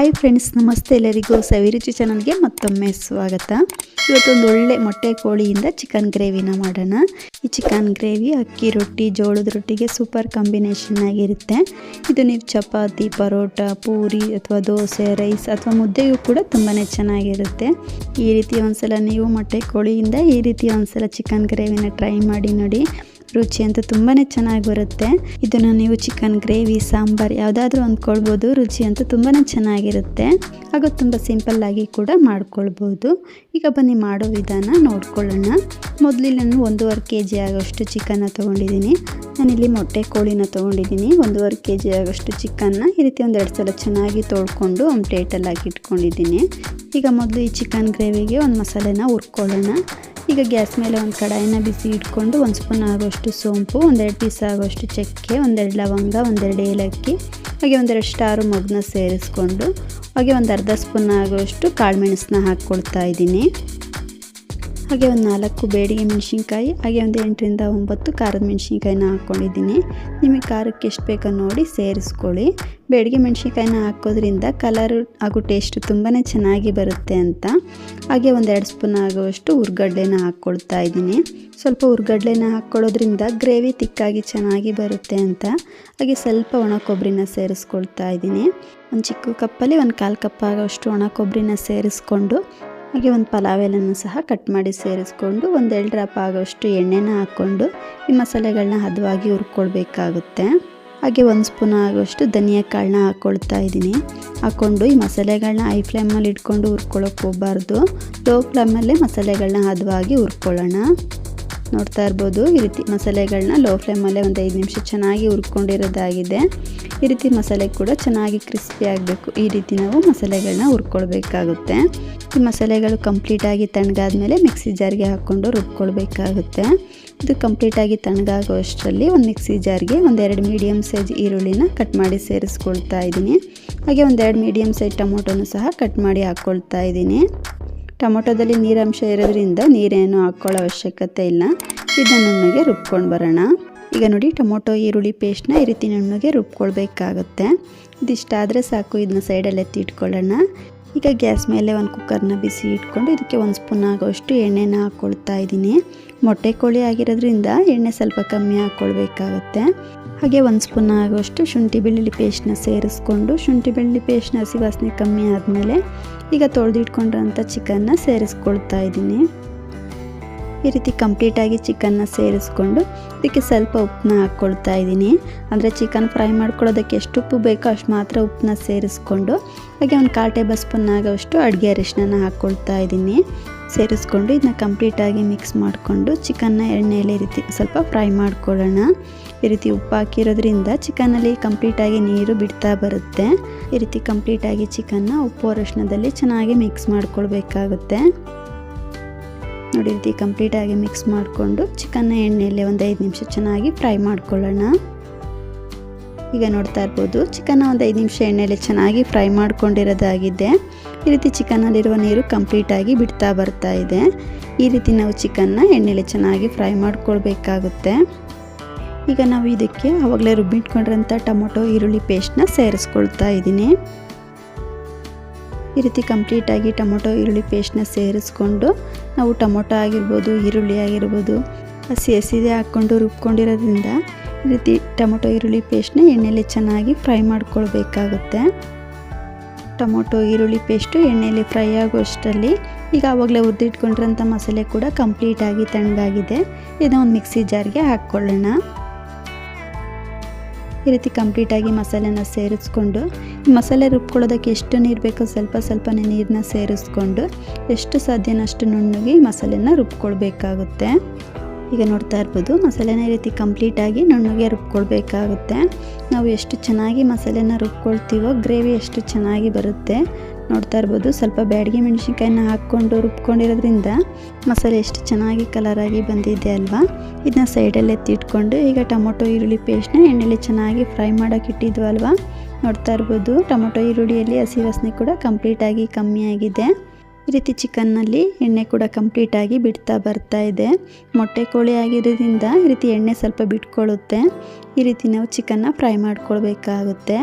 Hi friends ನಮಸ್ತೆ ಎಲ್ಲರಿಗೂ ಸವಿರುಚಿ ಚಾನಲ್ಗೆ ಮತ್ತೊಮ್ಮೆ ಸ್ವಾಗತ. ಇವತ್ತೊಂದು ಒಳ್ಳೆ ಮೊಟ್ಟೆ ಕೋಳಿಯಿಂದ ಚಿಕನ್ ಗ್ರೇವಿನ ಮಾಡೋಣ. ಈ ಚಿಕನ್ ಗ್ರೇವಿ ಅಕ್ಕಿ ರೊಟ್ಟಿ, ಜೋಳದ ರೊಟ್ಟಿಗೆ ಸೂಪರ್ ಕಾಂಬಿನೇಷನ್ ಆಗಿರುತ್ತೆ. ಇದು ನೀವು ಚಪಾತಿ, ಪರೋಟ, ಪೂರಿ ಅಥವಾ ದೋಸೆ ರೈಸ್ ಅಥವಾ ಮುದ್ದೆಗೂ ಕೂಡ ತುಂಬಾ ಚೆನ್ನಾಗಿರುತ್ತೆ. ಈ ರೀತಿ ಒಂದ್ಸಲ ನೀವು ಮೊಟ್ಟೆ ಕೋಳಿಯಿಂದ ಈ ರೀತಿ ಒಂದ್ಸಲ ಚಿಕನ್ ಗ್ರೇವಿನ ಟ್ರೈ ಮಾಡಿ ನೋಡಿ. ರುಚಿ ಅಂತ ತುಂಬಾ ಚೆನ್ನಾಗಿ ಬರುತ್ತೆ. ಇದನ್ನು ನೀವು ಚಿಕನ್ ಗ್ರೇವಿ ಸಾಂಬಾರ್ ಯಾವುದಾದ್ರೂ ಅಂದ್ಕೊಳ್ಬೋದು ರುಚಿ ಅಂತ ತುಂಬಾ ಚೆನ್ನಾಗಿರುತ್ತೆ. ಹಾಗೂ ತುಂಬ ಸಿಂಪಲ್ಲಾಗಿ ಕೂಡ ಮಾಡ್ಕೊಳ್ಬೋದು. ಈಗ ಬನ್ನಿ ಮಾಡೋ ವಿಧಾನ ನೋಡ್ಕೊಳ್ಳೋಣ. ಮೊದಲಿ ನಾನು ಒಂದೂವರೆ ಕೆ ಜಿ ಆಗೋಷ್ಟು ಚಿಕನ್ನ ತೊಗೊಂಡಿದ್ದೀನಿ. ನಾನಿಲ್ಲಿ ಮೊಟ್ಟೆ ಕೋಳಿನ ತೊಗೊಂಡಿದ್ದೀನಿ. ಒಂದೂವರೆ ಕೆ ಜಿ ಆಗೋಷ್ಟು ಚಿಕನ್ನ ಈ ರೀತಿ ಒಂದೆರಡು ಸಲ ಚೆನ್ನಾಗಿ ತೊಳ್ಕೊಂಡು ಒಂದು ಪ್ಲೇಟಲ್ಲಿ ಹಾಕಿ ಇಟ್ಕೊಂಡಿದ್ದೀನಿ. ಈಗ ಮೊದಲು ಈ ಚಿಕನ್ ಗ್ರೇವಿಗೆ ಒಂದು ಮಸಾಲೆನ ಹುರ್ಕೊಳ್ಳೋಣ. ಈಗ ಗ್ಯಾಸ್ ಮೇಲೆ ಒಂದು ಕಡಾಯಿನ ಬಿಸಿ ಇಟ್ಕೊಂಡು ಒಂದು ಸ್ಪೂನ್ ಆಗೋಷ್ಟು ಸೋಂಪು, ಒಂದೆರಡು ಪೀಸ್ ಆಗೋಷ್ಟು ಚಕ್ಕೆ, ಒಂದೆರಡು ಲವಂಗ, ಒಂದೆರಡು ಏಲಕ್ಕಿ, ಹಾಗೆ ಒಂದೆರಡು ಸ್ಟಾರು ಮಗ್ನ ಸೇರಿಸ್ಕೊಂಡು, ಹಾಗೆ ಒಂದು ಅರ್ಧ ಸ್ಪೂನ್ ಆಗೋಷ್ಟು ಕಾಳುಮೆಣಸನ್ನ ಹಾಕ್ಕೊಳ್ತಾ ಇದ್ದೀನಿ. ಹಾಗೆ ಒಂದು ನಾಲ್ಕು ಬೇಡಿಗೆ ಮೆಣಸಿನ್ಕಾಯಿ, ಹಾಗೆ ಒಂದು ಎಂಟರಿಂದ ಒಂಬತ್ತು ಖಾರದ ಮೆಣಸಿನ್ಕಾಯಿನ ಹಾಕ್ಕೊಂಡಿದ್ದೀನಿ. ನಿಮಗೆ ಖಾರಕ್ಕೆ ಎಷ್ಟು ಬೇಕೋ ನೋಡಿ ಸೇರಿಸ್ಕೊಳ್ಳಿ. ಬೇಡಿಗೆ ಮೆಣಸಿನ್ಕಾಯಿನ ಹಾಕೋದ್ರಿಂದ ಕಲರ್ ಹಾಗೂ ಟೇಸ್ಟ್ ತುಂಬಾ ಚೆನ್ನಾಗಿ ಬರುತ್ತೆ ಅಂತ. ಹಾಗೆ ಒಂದೆರಡು ಸ್ಪೂನ್ ಆಗುವಷ್ಟು ಹುರ್ಗಡ್ಲೆನ ಹಾಕ್ಕೊಳ್ತಾ ಇದ್ದೀನಿ. ಸ್ವಲ್ಪ ಹುರ್ಗಡ್ಲೆನ ಹಾಕ್ಕೊಳ್ಳೋದ್ರಿಂದ ಗ್ರೇವಿ ತಿಕ್ಕಾಗಿ ಚೆನ್ನಾಗಿ ಬರುತ್ತೆ ಅಂತ. ಹಾಗೆ ಸ್ವಲ್ಪ ಒಣ ಕೊಬ್ಬರಿನ ಸೇರಿಸ್ಕೊಳ್ತಾ ಇದ್ದೀನಿ. ಒಂದು ಚಿಕ್ಕ ಕಪ್ಪಲ್ಲಿ ಒಂದು ಕಾಲು ಕಪ್ ಆಗೋಷ್ಟು ಒಣ ಕೊಬ್ಬರಿನ ಸೇರಿಸ್ಕೊಂಡು ಹಾಗೆ ಒಂದು ಪಲಾವ್ ಎಲೆನೂ ಸಹ ಕಟ್ ಮಾಡಿ ಸೇರಿಸ್ಕೊಂಡು ಒಂದು ಎರಡು ಡ್ರಾಪ್ ಆಗೋಷ್ಟು ಎಣ್ಣೆನ ಹಾಕ್ಕೊಂಡು ಈ ಮಸಾಲೆಗಳನ್ನ ಹದವಾಗಿ ಹುರ್ಕೊಳ್ಬೇಕಾಗುತ್ತೆ. ಹಾಗೆ ಒಂದು ಸ್ಪೂನ್ ಆಗೋಷ್ಟು ಧನಿಯಾ ಕಾಳನ್ನ ಹಾಕ್ಕೊಳ್ತಾ ಇದ್ದೀನಿ. ಹಾಕ್ಕೊಂಡು ಈ ಮಸಾಲೆಗಳನ್ನ ಐ ಫ್ಲೇಮಲ್ಲಿ ಇಟ್ಕೊಂಡು ಹುರ್ಕೊಳ್ಳೋಕೆ ಹೋಗಬಾರ್ದು. ಲೋ ಫ್ಲೇಮಲ್ಲೇ ಮಸಾಲೆಗಳನ್ನ ಹದವಾಗಿ ಹುರ್ಕೊಳ್ಳೋಣ. ನೋಡ್ತಾ ಇರ್ಬೋದು ಈ ರೀತಿ ಮಸಾಲೆಗಳನ್ನ ಲೋ ಫ್ಲೇಮಲ್ಲೇ ಒಂದು ಐದು ನಿಮಿಷ ಚೆನ್ನಾಗಿ ಹುರ್ಕೊಂಡಿರೋದಾಗಿದೆ. ಈ ರೀತಿ ಮಸಾಲೆ ಕೂಡ ಚೆನ್ನಾಗಿ ಕ್ರಿಸ್ಪಿ ಆಗಬೇಕು. ಈ ರೀತಿ ನಾವು ಮಸಾಲೆಗಳನ್ನ ಹುರ್ಕೊಳ್ಬೇಕಾಗುತ್ತೆ. ಈ ಮಸಾಲೆಗಳು ಕಂಪ್ಲೀಟಾಗಿ ತಣ್ಣಗಾದ್ಮೇಲೆ ಮಿಕ್ಸಿ ಜಾರ್ಗೆ ಹಾಕ್ಕೊಂಡು ರುಬ್ಕೊಳ್ಬೇಕಾಗುತ್ತೆ. ಇದು ಕಂಪ್ಲೀಟಾಗಿ ತಣ್ಣಗಾಗೋ ಅಷ್ಟರಲ್ಲಿ ಒಂದು ಮಿಕ್ಸಿ ಜಾರ್ಗೆ ಒಂದೆರಡು ಮೀಡಿಯಮ್ ಸೈಜ್ ಈರುಳ್ಳಿನ ಕಟ್ ಮಾಡಿ ಸೇರಿಸ್ಕೊಳ್ತಾ ಇದ್ದೀನಿ. ಹಾಗೆ ಒಂದೆರಡು ಮೀಡಿಯಮ್ ಸೈಜ್ ಟೊಮೊಟೊನು ಸಹ ಕಟ್ ಮಾಡಿ ಹಾಕ್ಕೊಳ್ತಾ ಇದ್ದೀನಿ. ಟೊಮೊಟೊದಲ್ಲಿ ನೀರಂಶ ಇರೋದ್ರಿಂದ ನೀರೇನು ಹಾಕ್ಕೊಳ್ಳೋ ಅವಶ್ಯಕತೆ ಇಲ್ಲ. ಇದನ್ನು ನುಣ್ಣಗೆ ರುಬ್ಕೊಂಡು ಬರೋಣ. ಈಗ ನೋಡಿ ಟೊಮೊಟೊ, ಈರುಳ್ಳಿ ಪೇಸ್ಟ್ನ ಈ ರೀತಿ ನುಣ್ಣಗೆ ರುಬ್ಕೊಳ್ಬೇಕಾಗುತ್ತೆ. ಇದಿಷ್ಟಾದರೆ ಸಾಕು ಇದನ್ನ ಸೈಡಲ್ಲಿ ಎತ್ತಿ ಇಟ್ಕೊಳ್ಳೋಣ ಈಗ ಗ್ಯಾಸ್ ಮೇಲೆ ಒಂದು ಕುಕ್ಕರ್ನ ಬಿಸಿ ಇಟ್ಕೊಂಡು ಇದಕ್ಕೆ ಒಂದು ಸ್ಪೂನ್ ಆಗೋಷ್ಟು ಎಣ್ಣೆನ ಹಾಕ್ಕೊಳ್ತಾ ಇದ್ದೀನಿ. ಮೊಟ್ಟೆ ಕೋಳಿ ಆಗಿರೋದ್ರಿಂದ ಎಣ್ಣೆ ಸ್ವಲ್ಪ ಕಮ್ಮಿ ಹಾಕ್ಕೊಳ್ಬೇಕಾಗುತ್ತೆ ಹಾಗೆ ಒಂದು ಸ್ಪೂನ್ ಆಗೋಷ್ಟು ಶುಂಠಿ ಬೆಳ್ಳುಳ್ಳಿ ಪೇಸ್ಟ್ನ ಸೇರಿಸ್ಕೊಂಡು ಶುಂಠಿ ಬೆಳ್ಳುಳ್ಳಿ ಪೇಸ್ಟ್ನ ಹಸಿ ವಾಸನೆ ಕಮ್ಮಿ ಆದಮೇಲೆ ಈಗ ತೊಳೆದಿಟ್ಕೊಂಡಿರೋಂಥ ಚಿಕನ್ನ ಸೇರಿಸ್ಕೊಳ್ತಾ ಇದ್ದೀನಿ. ಈ ರೀತಿ ಕಂಪ್ಲೀಟಾಗಿ ಚಿಕನ್ನ ಸೇರಿಸ್ಕೊಂಡು ಇದಕ್ಕೆ ಸ್ವಲ್ಪ ಉಪ್ಪನ್ನ ಹಾಕ್ಕೊಳ್ತಾ ಇದ್ದೀನಿ. ಅಂದರೆ ಚಿಕನ್ ಫ್ರೈ ಮಾಡ್ಕೊಳ್ಳೋದಕ್ಕೆ ಎಷ್ಟು ಉಪ್ಪು ಬೇಕೋ ಅಷ್ಟು ಮಾತ್ರ ಉಪ್ಪನ್ನ ಸೇರಿಸ್ಕೊಂಡು, ಹಾಗೆ ಒಂದು ಕಾಲು ಟೇಬಲ್ ಸ್ಪೂನ್ ಆಗೋಷ್ಟು ಅಡುಗೆ ಅರಿಶಿನ ಹಾಕ್ಕೊಳ್ತಾ ಇದ್ದೀನಿ. ಸೇರಿಸ್ಕೊಂಡು ಇದನ್ನ ಕಂಪ್ಲೀಟಾಗಿ ಮಿಕ್ಸ್ ಮಾಡಿಕೊಂಡು ಚಿಕನ್ನ ಎಣ್ಣೆಯಲ್ಲಿ ರೀತಿ ಸ್ವಲ್ಪ ಫ್ರೈ ಮಾಡ್ಕೊಳ್ಳೋಣ. ಈ ರೀತಿ ಉಪ್ಪು ಹಾಕಿರೋದ್ರಿಂದ ಚಿಕನಲ್ಲಿ ಕಂಪ್ಲೀಟಾಗಿ ನೀರು ಬಿಡ್ತಾ ಬರುತ್ತೆ. ಈ ರೀತಿ ಕಂಪ್ಲೀಟಾಗಿ ಚಿಕನ್ನ ಉಪ್ಪು ಅರಿಶಿನದಲ್ಲಿ ಚೆನ್ನಾಗಿ ಮಿಕ್ಸ್ ಮಾಡ್ಕೊಳ್ಬೇಕಾಗುತ್ತೆ. ನೋಡಿ ರೀತಿ ಕಂಪ್ಲೀಟಾಗಿ ಮಿಕ್ಸ್ ಮಾಡಿಕೊಂಡು ಚಿಕನ್ನ ಎಣ್ಣೆಯಲ್ಲಿ ಒಂದು ಐದು ನಿಮಿಷ ಚೆನ್ನಾಗಿ ಫ್ರೈ ಮಾಡ್ಕೊಳ್ಳೋಣ. ಈಗ ನೋಡ್ತಾ ಇರ್ಬೋದು, ಚಿಕನ್ನ ಒಂದು ಐದು ನಿಮಿಷ ಎಣ್ಣೆಯಲ್ಲಿ ಚೆನ್ನಾಗಿ ಫ್ರೈ ಮಾಡ್ಕೊಂಡಿರೋದಾಗಿದೆ. ಈ ರೀತಿ ಚಿಕನ್ನಲ್ಲಿರುವ ನೀರು ಕಂಪ್ಲೀಟಾಗಿ ಬಿಡ್ತಾ ಬರ್ತಾ ಇದೆ. ಈ ರೀತಿ ನಾವು ಚಿಕನ್ನ ಎಣ್ಣೆಯಲ್ಲಿ ಚೆನ್ನಾಗಿ ಫ್ರೈ ಮಾಡ್ಕೊಳ್ಬೇಕಾಗುತ್ತೆ. ಈಗ ನಾವು ಇದಕ್ಕೆ ಆವಾಗಲೇ ರುಬ್ಬಿಟ್ಕೊಂಡಿರೋಂಥ ಟೊಮೊಟೊ, ಈರುಳ್ಳಿ ಪೇಸ್ಟ್ನ ಸೇರಿಸ್ಕೊಳ್ತಾ ಇದ್ದೀನಿ. ಈ ರೀತಿ ಕಂಪ್ಲೀಟಾಗಿ ಟೊಮೊಟೊ, ಈರುಳ್ಳಿ ಪೇಸ್ಟ್ನ ಸೇರಿಸ್ಕೊಂಡು ನಾವು ಟೊಮೊಟೊ ಆಗಿರ್ಬೋದು, ಈರುಳ್ಳಿ ಆಗಿರ್ಬೋದು, ಹಸಿ ಹಸಿದೆ ಹಾಕ್ಕೊಂಡು ರುಬ್ಕೊಂಡಿರೋದ್ರಿಂದ ಈ ರೀತಿ ಟೊಮೊಟೊ, ಈರುಳ್ಳಿ ಪೇಸ್ಟ್ನ ಎಣ್ಣೆಯಲ್ಲಿ ಚೆನ್ನಾಗಿ ಫ್ರೈ ಮಾಡ್ಕೊಳ್ಬೇಕಾಗುತ್ತೆ. ಟೊಮೊಟೊ, ಈರುಳ್ಳಿ ಪೇಸ್ಟು ಎಣ್ಣೆಯಲ್ಲಿ ಫ್ರೈ ಆಗೋಷ್ಟರಲ್ಲಿ ಈಗ ಆವಾಗಲೇ ಉದ್ದಿಟ್ಕೊಂಡಿರೋಂಥ ಮಸಾಲೆ ಕೂಡ ಕಂಪ್ಲೀಟಾಗಿ ತಣ್ಣಗಾಗಿದೆ. ಇದನ್ನ ಒಂದು ಮಿಕ್ಸಿ ಜಾರ್ಗೆ ಹಾಕ್ಕೊಳ್ಳೋಣ. ಈ ರೀತಿ ಕಂಪ್ಲೀಟಾಗಿ ಮಸಾಲೆನ ಸೇರಿಸ್ಕೊಂಡು, ಮಸಾಲೆ ರುಬ್ಕೊಳ್ಳೋದಕ್ಕೆ ಎಷ್ಟು ನೀರು ಬೇಕೋ ಸ್ವಲ್ಪ ಸ್ವಲ್ಪನೇ ನೀರನ್ನ ಸೇರಿಸ್ಕೊಂಡು, ಎಷ್ಟು ಸಾಧ್ಯನಷ್ಟು ನುಣ್ಣಗೆ ಮಸಾಲೆನ ರುಬ್ಕೊಳ್ಬೇಕಾಗುತ್ತೆ. ಈಗ ನೋಡ್ತಾ ಇರ್ಬೋದು, ಮಸಾಲೆನ ಈ ರೀತಿ ಕಂಪ್ಲೀಟಾಗಿ ನುಣ್ಣಗೆ ರುಬ್ಕೊಳ್ಬೇಕಾಗುತ್ತೆ. ನಾವು ಎಷ್ಟು ಚೆನ್ನಾಗಿ ಮಸಾಲೆನ ರುಬ್ಕೊಳ್ತೀವೋ, ಗ್ರೇವಿ ಎಷ್ಟು ಚೆನ್ನಾಗಿ ಬರುತ್ತೆ. ನೋಡ್ತಾ ಇರ್ಬೋದು. ಸ್ವಲ್ಪ ಬ್ಯಾಡಿಗೆ ಮೆಣಸಿನ್ಕಾಯಿನ ಹಾಕ್ಕೊಂಡು ರುಬ್ಕೊಂಡಿರೋದ್ರಿಂದ ಮಸಾಲೆ ಎಷ್ಟು ಚೆನ್ನಾಗಿ ಕಲರಾಗಿ ಬಂದಿದೆ ಅಲ್ವಾ? ಇದನ್ನ ಸೈಡಲ್ಲಿ ಎತ್ತಿಟ್ಕೊಂಡು ಈಗ ಟೊಮೊಟೊ, ಈರುಳ್ಳಿ ಪೇಸ್ಟ್ನ ಎಣ್ಣೆಲಿ ಚೆನ್ನಾಗಿ ಫ್ರೈ ಮಾಡೋಕೆ ಇಟ್ಟಿದ್ವಲ್ವಾ? ನೋಡ್ತಾ ಇರ್ಬೋದು. ಟೊಮೊಟೊ, ಈರುಳ್ಳಿಯಲ್ಲಿ ಹಸಿ ವಾಸನೆ ಕೂಡ ಕಂಪ್ಲೀಟಾಗಿ ಕಮ್ಮಿ ಆಗಿದೆ. ಈ ರೀತಿ ಚಿಕನ್ನಲ್ಲಿ ಎಣ್ಣೆ ಕೂಡ ಕಂಪ್ಲೀಟಾಗಿ ಬಿಡ್ತಾ ಬರ್ತಾ ಇದೆ. ಮೊಟ್ಟೆ ಕೋಳಿ ಆಗಿರೋದ್ರಿಂದ ಈ ರೀತಿ ಎಣ್ಣೆ ಸ್ವಲ್ಪ ಬಿಟ್ಕೊಳ್ಳುತ್ತೆ. ಈ ರೀತಿ ನಾವು ಚಿಕನ್ನ ಫ್ರೈ ಮಾಡ್ಕೊಳ್ಬೇಕಾಗುತ್ತೆ.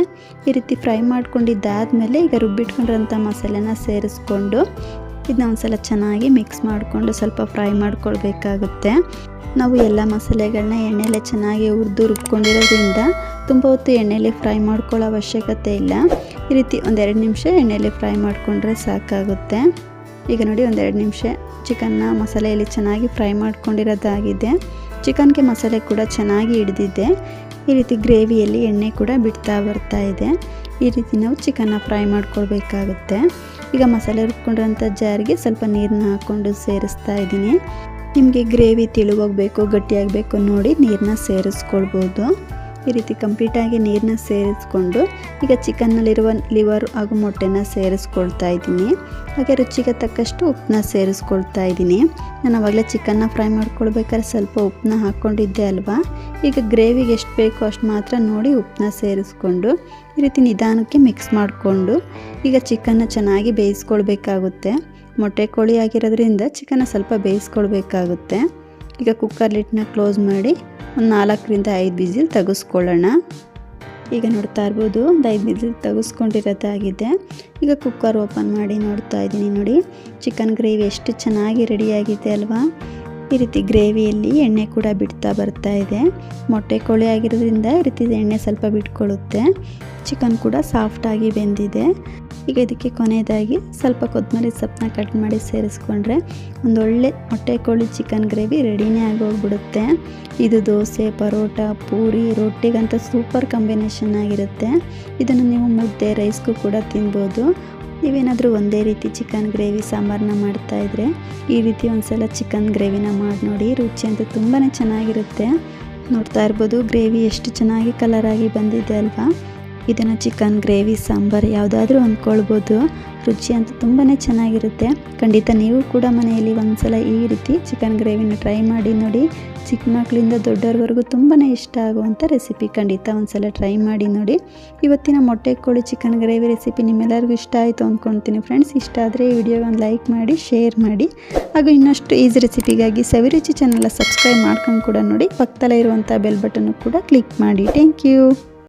ಈ ರೀತಿ ಫ್ರೈ ಮಾಡ್ಕೊಂಡಿದ್ದಾದಮೇಲೆ ಈಗ ರುಬ್ಬಿಟ್ಕೊಂಡಿರೋಂಥ ಮಸಾಲೆನ ಸೇರಿಸ್ಕೊಂಡು ಇದನ್ನ ಒಂದ್ಸಲ ಚೆನ್ನಾಗಿ ಮಿಕ್ಸ್ ಮಾಡಿಕೊಂಡು ಸ್ವಲ್ಪ ಫ್ರೈ ಮಾಡ್ಕೊಳ್ಬೇಕಾಗುತ್ತೆ. ನಾವು ಎಲ್ಲ ಮಸಾಲೆಗಳನ್ನ ಎಣ್ಣೆಲೆ ಚೆನ್ನಾಗಿ ಹುರಿದು ರುಬ್ಕೊಂಡಿರೋದ್ರಿಂದ ತುಂಬ ಹೊತ್ತು ಎಣ್ಣೆಲಿ ಫ್ರೈ ಮಾಡ್ಕೊಳ್ಳೋ ಅವಶ್ಯಕತೆ ಇಲ್ಲ. ಈ ರೀತಿ ಒಂದೆರಡು ನಿಮಿಷ ಎಣ್ಣೆಯಲ್ಲಿ ಫ್ರೈ ಮಾಡಿಕೊಂಡ್ರೆ ಸಾಕಾಗುತ್ತೆ. ಈಗ ನೋಡಿ ಒಂದೆರಡು ನಿಮಿಷ ಚಿಕನ್ನ ಮಸಾಲೆಯಲ್ಲಿ ಚೆನ್ನಾಗಿ ಫ್ರೈ ಮಾಡ್ಕೊಂಡಿರೋದಾಗಿದೆ. ಚಿಕನ್ಗೆ ಮಸಾಲೆ ಕೂಡ ಚೆನ್ನಾಗಿ ಹಿಡಿದಿದೆ. ಈ ರೀತಿ ಗ್ರೇವಿಯಲ್ಲಿ ಎಣ್ಣೆ ಕೂಡ ಬಿಡ್ತಾ ಬರ್ತಾ ಇದೆ. ಈ ರೀತಿ ನಾವು ಚಿಕನ್ನ ಫ್ರೈ ಮಾಡ್ಕೊಳ್ಬೇಕಾಗುತ್ತೆ. ಈಗ ಮಸಾಲೆ ರುಬ್ಕೊಂಡಿರೋಂಥ ಜಾರಿಗೆ ಸ್ವಲ್ಪ ನೀರನ್ನ ಹಾಕ್ಕೊಂಡು ಸೇರಿಸ್ತಾ ಇದ್ದೀನಿ. ನಿಮಗೆ ಗ್ರೇವಿ ತಿಳುವಾಗಬೇಕು, ಗಟ್ಟಿಯಾಗಬೇಕು ನೋಡಿ ನೀರನ್ನ ಸೇರಿಸ್ಕೊಳ್ಬೋದು. ಈ ರೀತಿ ಕಂಪ್ಲೀಟಾಗಿ ನೀರನ್ನ ಸೇರಿಸ್ಕೊಂಡು ಈಗ ಚಿಕನ್ನಲ್ಲಿರುವ ಲಿವರ್ ಹಾಗೂ ಮೊಟ್ಟೆನ ಸೇರಿಸ್ಕೊಳ್ತಾ ಇದ್ದೀನಿ. ಹಾಗೆ ರುಚಿಗೆ ತಕ್ಕಷ್ಟು ಉಪ್ಪನ್ನ ಸೇರಿಸ್ಕೊಳ್ತಾ ಇದ್ದೀನಿ. ನಾನು ಆವಾಗಲೇ ಚಿಕನ್ನ ಫ್ರೈ ಮಾಡ್ಕೊಳ್ಬೇಕಾದ್ರೆ ಸ್ವಲ್ಪ ಉಪ್ಪನ್ನ ಹಾಕ್ಕೊಂಡಿದ್ದೆ ಅಲ್ವಾ? ಈಗ ಗ್ರೇವಿಗೆ ಎಷ್ಟು ಬೇಕೋ ಅಷ್ಟು ಮಾತ್ರ ನೋಡಿ ಉಪ್ಪನ್ನ ಸೇರಿಸ್ಕೊಂಡು ಈ ರೀತಿ ನಿಧಾನಕ್ಕೆ ಮಿಕ್ಸ್ ಮಾಡಿಕೊಂಡು ಈಗ ಚಿಕನ್ನ ಚೆನ್ನಾಗಿ ಬೇಯಿಸ್ಕೊಳ್ಬೇಕಾಗುತ್ತೆ. ಮೊಟ್ಟೆ ಕೋಳಿ ಆಗಿರೋದ್ರಿಂದ ಚಿಕನ್ನ ಸ್ವಲ್ಪ ಬೇಯಿಸ್ಕೊಳ್ಬೇಕಾಗುತ್ತೆ. ಈಗ ಕುಕ್ಕರ್ ಲಿಟ್ನ ಕ್ಲೋಸ್ ಮಾಡಿ ಒಂದು ನಾಲ್ಕರಿಂದ ಐದು ಬಿಸಿಲ್ ತೆಗೆಸ್ಕೊಳ್ಳೋಣ. ಈಗ ನೋಡ್ತಾ ಇರ್ಬೋದು, ಒಂದು ಐದು ಬಿಸಿಲ್ ತೆಗೆಸ್ಕೊಂಡಿರೋದಾಗಿದೆ. ಈಗ ಕುಕ್ಕರ್ ಓಪನ್ ಮಾಡಿ ನೋಡ್ತಾ ಇದ್ದೀನಿ ನೋಡಿ. ಚಿಕನ್ ಗ್ರೇವಿ ಎಷ್ಟು ಚೆನ್ನಾಗಿ ರೆಡಿಯಾಗಿದೆ ಅಲ್ವಾ? ಈ ರೀತಿ ಗ್ರೇವಿಯಲ್ಲಿ ಎಣ್ಣೆ ಕೂಡ ಬಿಡ್ತಾ ಬರ್ತಾ ಇದೆ. ಮೊಟ್ಟೆ ಕೋಳಿ ಆಗಿರೋದ್ರಿಂದ ಈ ರೀತಿ ಎಣ್ಣೆ ಸ್ವಲ್ಪ ಬಿಟ್ಕೊಳ್ಳುತ್ತೆ. ಚಿಕನ್ ಕೂಡ ಸಾಫ್ಟಾಗಿ ಬೆಂದಿದೆ. ಈಗ ಇದಕ್ಕೆ ಕೊನೆಯದಾಗಿ ಸ್ವಲ್ಪ ಕೊತ್ತಂಬರಿ ಸೊಪ್ಪನ್ನ ಕಟ್ ಮಾಡಿ ಸೇರಿಸ್ಕೊಂಡ್ರೆ ಒಂದೊಳ್ಳೆ ಮೊಟ್ಟೆ ಕೋಳಿ ಚಿಕನ್ ಗ್ರೇವಿ ರೆಡಿನೇ ಆಗೋಗ್ಬಿಡುತ್ತೆ. ಇದು ದೋಸೆ, ಪರೋಟ, ಪೂರಿ, ರೊಟ್ಟಿಗಂತ ಸೂಪರ್ ಕಾಂಬಿನೇಷನ್ ಆಗಿರುತ್ತೆ. ಇದನ್ನು ನೀವು ಮುದ್ದೆ ರೈಸ್ಗೂ ಕೂಡ ತಿನ್ಬೋದು. ನೀವೇನಾದರೂ ಒಂದೇ ರೀತಿ ಚಿಕನ್ ಗ್ರೇವಿ ಸಾಂಬಾರನ್ನ ಮಾಡ್ತಾಯಿದ್ರೆ ಈ ರೀತಿ ಒಂದ್ಸಲ ಚಿಕನ್ ಗ್ರೇವಿನ ಮಾಡಿ ನೋಡಿ, ರುಚಿ ಅಂತೂ ತುಂಬಾ ಚೆನ್ನಾಗಿರುತ್ತೆ. ನೋಡ್ತಾ ಇರ್ಬೋದು ಗ್ರೇವಿ ಎಷ್ಟು ಚೆನ್ನಾಗಿ ಕಲರಾಗಿ ಬಂದಿದೆ ಅಲ್ವಾ? ಇದನ್ನು ಚಿಕನ್, ಗ್ರೇವಿ, ಸಾಂಬಾರು ಯಾವುದಾದ್ರೂ ಅಂದ್ಕೊಳ್ಬೋದು. ರುಚಿ ಅಂತ ತುಂಬಾ ಚೆನ್ನಾಗಿರುತ್ತೆ. ಖಂಡಿತ ನೀವು ಕೂಡ ಮನೆಯಲ್ಲಿ ಒಂದ್ಸಲ ಈ ರೀತಿ ಚಿಕನ್, ಗ್ರೇವಿನ ಟ್ರೈ ಮಾಡಿ ನೋಡಿ. ಚಿಕ್ಕ ಮಕ್ಕಳಿಂದ ದೊಡ್ಡವ್ರವರೆಗೂ ತುಂಬಾ ಇಷ್ಟ ಆಗುವಂಥ ರೆಸಿಪಿ ಖಂಡಿತ ಒಂದ್ಸಲ ಟ್ರೈ ಮಾಡಿ ನೋಡಿ. ಇವತ್ತಿನ ಮೊಟ್ಟೆ, ಕೋಳಿ, ಚಿಕನ್, ಗ್ರೇವಿ ರೆಸಿಪಿ ನಿಮ್ಮೆಲ್ಲರಿಗೂ ಇಷ್ಟ ಆಯಿತು ಅಂದ್ಕೊಳ್ತೀನಿ ಫ್ರೆಂಡ್ಸ್. ಇಷ್ಟ ಆದರೆ ಈ ಒಂದು ಲೈಕ್ ಮಾಡಿ, ಶೇರ್ ಮಾಡಿ. ಹಾಗೂ ಇನ್ನಷ್ಟು ಈಸಿ ರೆಸಿಪಿಗಾಗಿ ಸವಿರುಚಿ ಚಾನಲ್ನ ಸಬ್ಸ್ಕ್ರೈಬ್ ಮಾಡ್ಕೊಂಡು ಕೂಡ ನೋಡಿ. ಪಕ್ಕದಲ್ಲೇ ಇರುವಂಥ ಬೆಲ್ ಬಟನ್ನು ಕೂಡ ಕ್ಲಿಕ್ ಮಾಡಿ. Thank you.